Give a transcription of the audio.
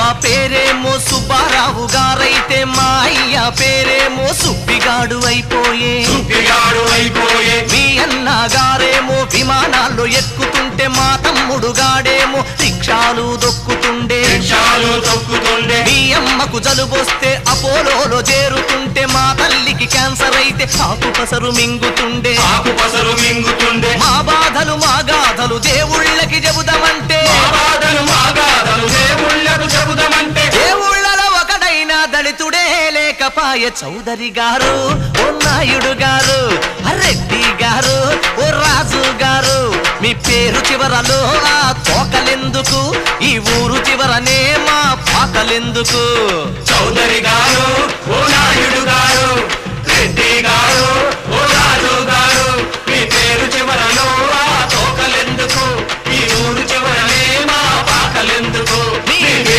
బాబా పేరేమో సుబ్బారావు గారైతే మా అయ్య పేరేమో సుబ్బిగాడు అయిపోయే. సుప్పిగాడు అయిపోయే. మీ అన్న గారేమో విమానాల్లో ఎక్కుతుంటే మా తమ్ముడు గాడేమో రిక్షాలు దొక్కుతుండే. రిక్షాలు తొక్కుతుండే మీ అమ్మకు జలుబొస్తే అపోలోలో చేరుతుంటే మా తల్లికి క్యాన్సర్ అయితే ఆకు పసరు మింగుతుండే. ఆకు పసరు మింగుతుండే. మా బాధలు మా గాథలు దేవుళ్ళకి చెబుదామంటే. మా బాధలు లేకపాయ చౌదరి గారు ఓ నాయుడు గారు అరెడ్డి రెడ్డి గారు ఓ రాజు గారు మీ పేరు చివరలో ఆ తోకలెందుకు? ఈ ఊరు చివరనే మా పాకలెందుకు? చౌదరి గారు ఓ నాయుడు గారు రెడ్డి గారు